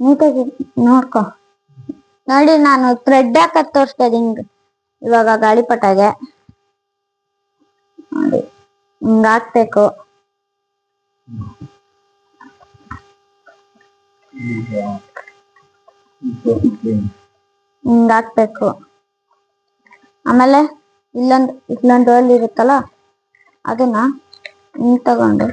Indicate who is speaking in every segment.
Speaker 1: ನೀಟಾಗಿ ನೋಡ್ಕೊ. ನೋಡಿ, ನಾನು ಥ್ರೆಡ್ ಹಾಕದ್ ತೋರಿಸ್ತಾ ಇದೀನಿ ಇವಾಗ ಗಾಳಿಪಟಾಗೆ ನೋಡಿ, ಹಿಂಗ ಹಾಕ್ಬೇಕು. ಹಿಂಗ ಹಾಕ್ಬೇಕು. ಆಮೇಲೆ ಇಲ್ಲೊಂದು ಇಲ್ಲೊಂದು ಹೋಲ್ ಇರುತ್ತಲ್ಲ, ಅದನ್ನ ಹಿಂಗ್ ತಗೊಂಡು.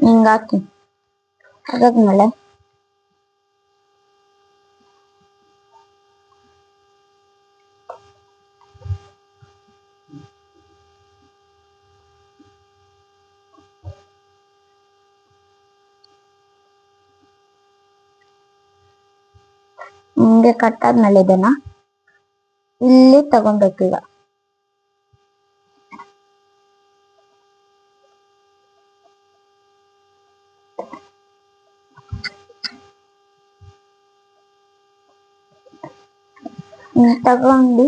Speaker 1: ಹಿಂಗ್ ಹಾಕಿ ಅದಾದ್ಮೇಲೆ ಹಿಂಗೆ ಕಟ್ ಆದ್ಮೇಲೆ ಇದನ್ನ ಇಲ್ಲಿ ತಗೊಂಡ್ಬೇಕು ಈಗ ತಗೊಂಡು.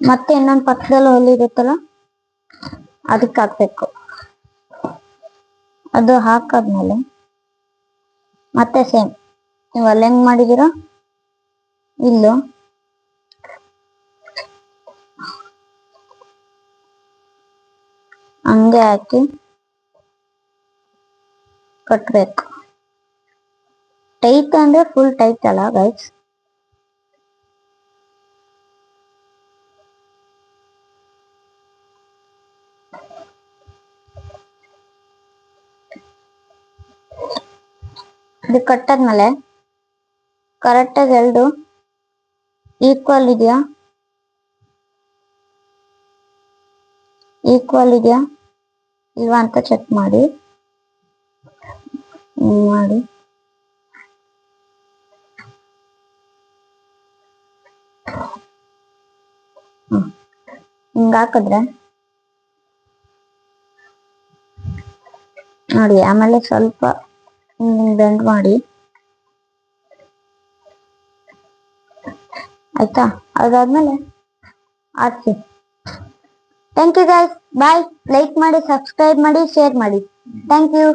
Speaker 1: ಮತ್ತೆ ಇನ್ನೊಂದು ಪಕ್ಕದಲ್ಲಿ ಹೊಲಿರುತ್ತಲ್ಲ ಅದಕ್ಕೆ ಹಾಕ್ಬೇಕು. ಅದು ಹಾಕಾದ್ಮೇಲೆ ಮತ್ತೆ ಸೇಮ್ ನೀವು ಅಲ್ಲಿ ಹೆಂಗ್ ಮಾಡಿದೀರ ಇಲ್ಲೂ. ಹಂಗೆ ಹಾಕಿ ಕಟ್ಬೇಕು. ಟೈಟ್ ಅಂದ್ರೆ ಫುಲ್ ಟೈಟ್ ಅಲ್ಲ ಗೈಸ್ ಇದು ಕಟ್ಟಾದ್ಮೇಲೆ ಕರೆಕ್ಟಾಗಿ ಎರಡು ಈಕ್ವಲ್ ಇದೆಯಾ? ಈಕ್ವಲ್ ಇದೆಯಾ? ಇಲ್ವಾ ಅಂತ ಚೆಕ್ ಮಾಡಿ. ಮಾಡಿ. ಹಿಂಗ್ ಹಾಕಿದ್ರೆ? ನೋಡಿ, ಆಮೇಲೆ ಸ್ವಲ್ಪ ಬೆಂಡ್ ಮಾಡಿ. ಆಯ್ತಾ? ಅದಾದ್ಮೇಲೆ ಆಡ್ಸಿ thank you guys bye like ಮಾಡಿ ಸಬ್ಸ್ಕ್ರೈಬ್ ಮಾಡಿ ಶೇರ್ ಮಾಡಿ. Thank you